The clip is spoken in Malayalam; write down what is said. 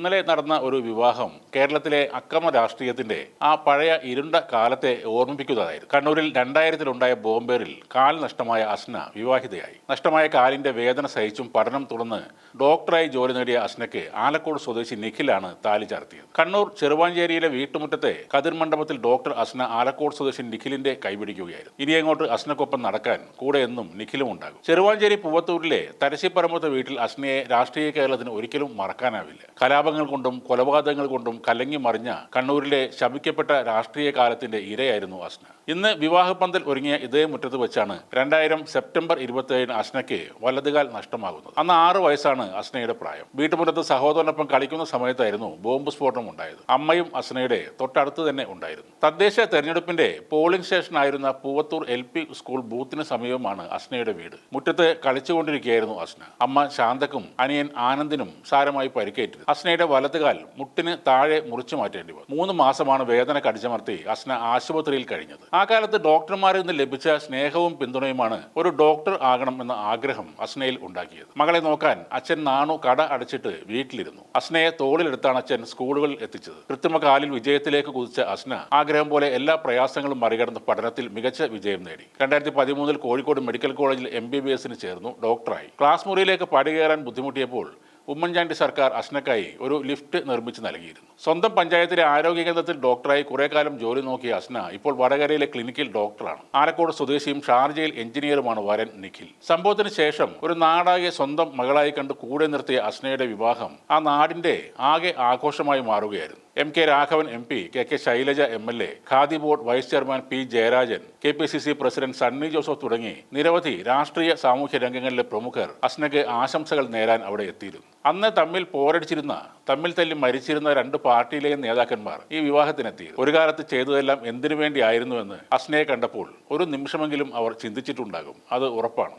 ഇന്നലെ നടന്ന ഒരു വിവാഹം കേരളത്തിലെ അക്രമ രാഷ്ട്രീയത്തിന്റെ ആ പഴയ ഇരുണ്ട കാലത്തെ ഓർമ്മിപ്പിക്കുന്നതായിരുന്നു. കണ്ണൂരിൽ രണ്ടായിരത്തിലുണ്ടായ ബോംബേറിൽ കാൽ നഷ്ടമായ അസ്ന വിവാഹിതയായി. നഷ്ടമായ കാലിന്റെ വേദന സഹിച്ചും പഠനം തുടർന്ന് ഡോക്ടറായി ജോലി നേടിയ അസ്നയ്ക്ക് ആലക്കോട് സ്വദേശി നിഖിലാണ് താലി ചാർത്തിയത്. കണ്ണൂർ ചെറുവാഞ്ചേരിയിലെ വീട്ടുമുറ്റത്തെ കതിർ മണ്ഡപത്തിൽ ഡോക്ടർ അസ്ന ആലക്കോട് സ്വദേശി നിഖിലിന്റെ കൈപിടിക്കുകയായിരുന്നു. ഇനി അങ്ങോട്ട് അസ്നക്കൊപ്പം നടക്കാൻ കൂടെ എന്നും നിഖിലും ഉണ്ടാകും. ചെറുവാഞ്ചേരി പൂവത്തൂരിലെ തരശ്ശിപ്പറമ്പത്തെ വീട്ടിൽ അസ്നയെ രാഷ്ട്രീയ കേരളത്തിന് ഒരിക്കലും മറക്കാനാവില്ല. കലാപങ്ങൾ കൊണ്ടും കൊലപാതകങ്ങൾ കൊണ്ടും കലങ്ങി മറിഞ്ഞ കണ്ണൂരിലെ ശപിക്കപ്പെട്ട രാഷ്ട്രീയ കാലത്തിന്റെ ഇരയായിരുന്നു അസ്ന. ഇന്ന് വിവാഹപന്തൽ ഒരുങ്ങിയ ഇതേ മുറ്റത്ത് വെച്ചാണ് രണ്ടായിരം സെപ്റ്റംബർ ഇരുപത്തിയേഴിന് അസ്നയ്ക്ക് വലതുകാൽ നഷ്ടമാകുന്നത്. അന്ന് ആറ് വയസ്സാണ് അസ്നയുടെ പ്രായം. വീട്ടുമുറ്റത്ത് സഹോദരനൊപ്പം കളിക്കുന്ന സമയത്തായിരുന്നു ബോംബ് സ്ഫോടനം ഉണ്ടായത്. അമ്മയും അസ്നയുടെ തൊട്ടടുത്ത് തന്നെ ഉണ്ടായിരുന്നു. തദ്ദേശ തെരഞ്ഞെടുപ്പിന്റെ പോളിംഗ് സ്റ്റേഷനായിരുന്ന പൂവത്തൂർ എൽ പി സ്കൂൾ ബൂത്തിന് സമീപമാണ് അസ്നയുടെ വീട്. മുറ്റത്ത് കളിച്ചുകൊണ്ടിരിക്കുകയായിരുന്നു അസ്ന. അമ്മ ശാന്തക്കും അനിയൻ ആനന്ദിനും സാരമായി പരിക്കേറ്റത്. അസ്നയുടെ വലതുകാൽ മുട്ടിന് താഴെ മുറിച്ചു മാറ്റേണ്ടി വന്നു. മൂന്ന് മാസമാണ് വേദന കടിച്ചമർത്തി അസ്ന ആശുപത്രിയിൽ കഴിഞ്ഞത്. ആ കാലത്ത് ഡോക്ടർമാരിൽ നിന്ന് ലഭിച്ച സ്നേഹവും പിന്തുണയുമാണ് ഒരു ഡോക്ടർ ആകണം എന്ന ആഗ്രഹം അസ്നയിൽ ഉണ്ടാക്കിയത്. മകളെ നോക്കാൻ അച്ഛൻ നാണു കട അടച്ചിട്ട് വീട്ടിലിരുന്നു. അസ്നയെ തോളിലെടുത്താണ് അച്ഛൻ സ്കൂളുകളിൽ എത്തിച്ചത്. കൃത്രിമ കാലിൽ വിജയത്തിലേക്ക് കുതിച്ച അസ്ന ആഗ്രഹം പോലെ എല്ലാ പ്രയാസങ്ങളും മറികടന്ന് പഠനത്തിൽ മികച്ച വിജയം നേടി. രണ്ടായിരത്തി പതിമൂന്നിൽ കോഴിക്കോട് മെഡിക്കൽ കോളേജിൽ എം ബി ബി എസിന് ചേർന്നു. ഡോക്ടറായി. ക്ലാസ് മുറിയിലേക്ക് പടികയറാൻ ബുദ്ധിമുട്ടിയപ്പോൾ ഉമ്മൻചാണ്ടി സർക്കാർ അസ്നക്കായി ഒരു ലിഫ്റ്റ് നിർമ്മിച്ച് നൽകിയിരുന്നു. സ്വന്തം പഞ്ചായത്തിലെ ആരോഗ്യ കേന്ദ്രത്തിൽ ഡോക്ടറായി കുറെ കാലം ജോലി നോക്കിയ അസ്ന ഇപ്പോൾ വടകരയിലെ ക്ലിനിക്കിൽ ഡോക്ടറാണ്. ആലക്കോട് സ്വദേശിയും ഷാർജയിൽ എഞ്ചിനീയറുമാണ് വരൻ നിഖിൽ. സംഭവത്തിന് ശേഷം ഒരു നാടാകെ സ്വന്തം മകളായി കണ്ട് കൂടെ നിർത്തിയ അസ്നയുടെ വിവാഹം ആ നാടിന്റെ ആകെ ആഘോഷമായി മാറുകയായിരുന്നു. M K Raghavan M P K K Shailaja M L A Khadi board vice chairman P Jayarajan K P C C president Sunny Joseph തുടങ്ങി നിരവധി രാഷ്ട്രീയ സാമൂഹ്യ രംഗങ്ങളിലെ പ്രമുഖർ അസ്നയ്ക്ക് ആശംസകൾ നേരാൻ അവിടെ എത്തിയിരുന്നു. അന്ന് തമ്മിൽ പോരടിച്ചിരുന്ന തമ്മിൽ തല്ലി മരിച്ചിരുന്ന രണ്ട് പാർട്ടിയിലെയും നേതാക്കന്മാർ ഈ വിവാഹത്തിനെത്തി ഒരു കാലത്ത് ചെയ്തതെല്ലാം എന്തിനു വേണ്ടിയായിരുന്നുവെന്ന് അസ്നയെ കണ്ടപ്പോൾ ഒരു നിമിഷമെങ്കിലും അവർ ചിന്തിച്ചിട്ടുണ്ടാകും. അത് ഉറപ്പാണ്.